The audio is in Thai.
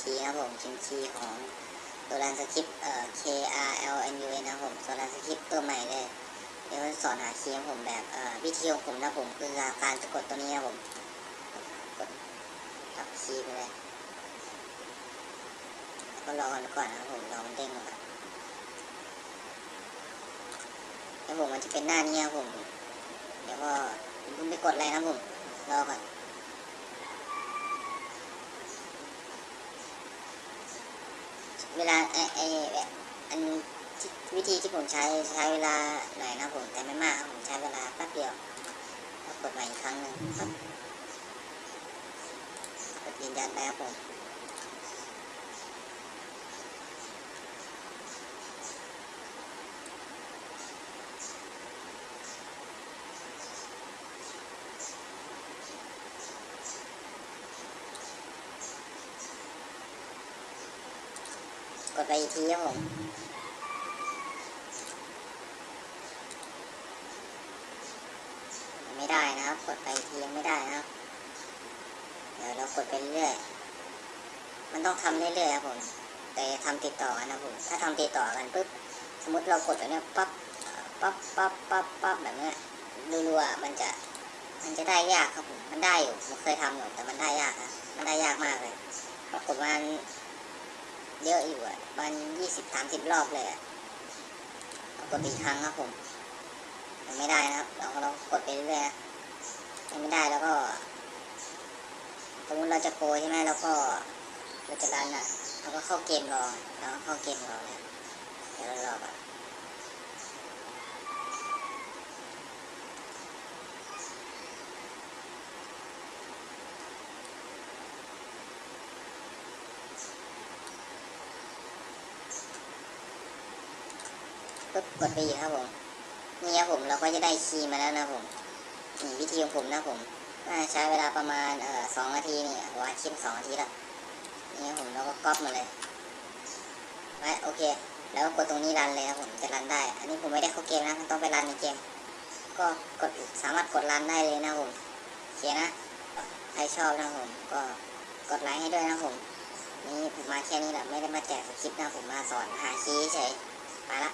คีย์นะครับผมพิมพ์คีย์ของตัวรันสคริปเอ่อ K R L N U N นะผมตัวรันสคริปตัวใหม่เลยเดี๋ยวสอนหาคีย์ของผมแบบเอ่อวิธีของผมนะผมคือการสะกดตัวนี้นะผมกดทับคีย์ไปเลยก็รอกันก่อนนะผมรอมันเด้งก่อนแล้วผมมันจะเป็นหน้านี้ครับผม เดี๋ยวก็คุณไปกดอะไรนะผมรอก่อน เวลาไอไอแบบอันวิธีที่ผมใช้ใช้เวลาหน่อยนะผมแต่ไม่มากผมใช้เวลาแป๊บเดียวแล้วกดใหม่อีกครั้งหนึ่งครับกดยืนยันไปครับผม ดไปอีกทีครับผมไม่ได้นะครับกดไปอีกทียังไม่ได้นะครับเดี๋ยวเรากดไปเรื่อยมันต้องทำเรื่อยๆครับผมแต่ทำติดต่อกันนะผมถ้าทำติดต่อกันปุ๊บสมมติเรากดตัวเนี้ยปั๊บปั๊บปั๊บปั๊บปั๊บแบบเนี้ยรัวๆมันจะมันจะได้ยากครับผมมันได้อยู่ผมเคยทำอยู่แต่มันได้ยากนะมันได้ยากมากเลยปรากฏว่ามัน เยอะอยู่อะมันยี่สิบสามสิบรอบเลยอะกดไปอีกครั้งครับผมยังไม่ได้นะครับ เราก็ลองกดไปเรื่อยๆยังไม่ได้แล้วก็สมมติเราจะโกยใช่ไหมแล้วก็เราจะดันอะเราก็เข้าเกมรอเราเข้าเกมรอเลยเดี๋ยวเรารอก่อน ปุ๊บกดไปอีกครับผมนี่ครับผมเราก็จะได้คีย์มาแล้วนะผมนี่วิธีของผมนะผมใช้เวลาประมาณเอ่อสองนาทีนี่ยหัวคลิปสองนาทีละนี่ครับผมเราก็ก๊อปมาเลยไว้โอเค แล้วกดตรงนี้รันเลยครับผมจะรันได้ อันนี้ผมไม่ได้เข้าเกมนะต้องไปรันในเกม ก็กดสามารถกดรันได้เลยนะผมโอเคนะใครชอบนะผมก็กดไลค์ให้ด้วยนะผมนี่ผมมาแค่นี้แหละไม่ได้มาแจกคริปนะผมมาสอนหาคีย์เฉยไปละ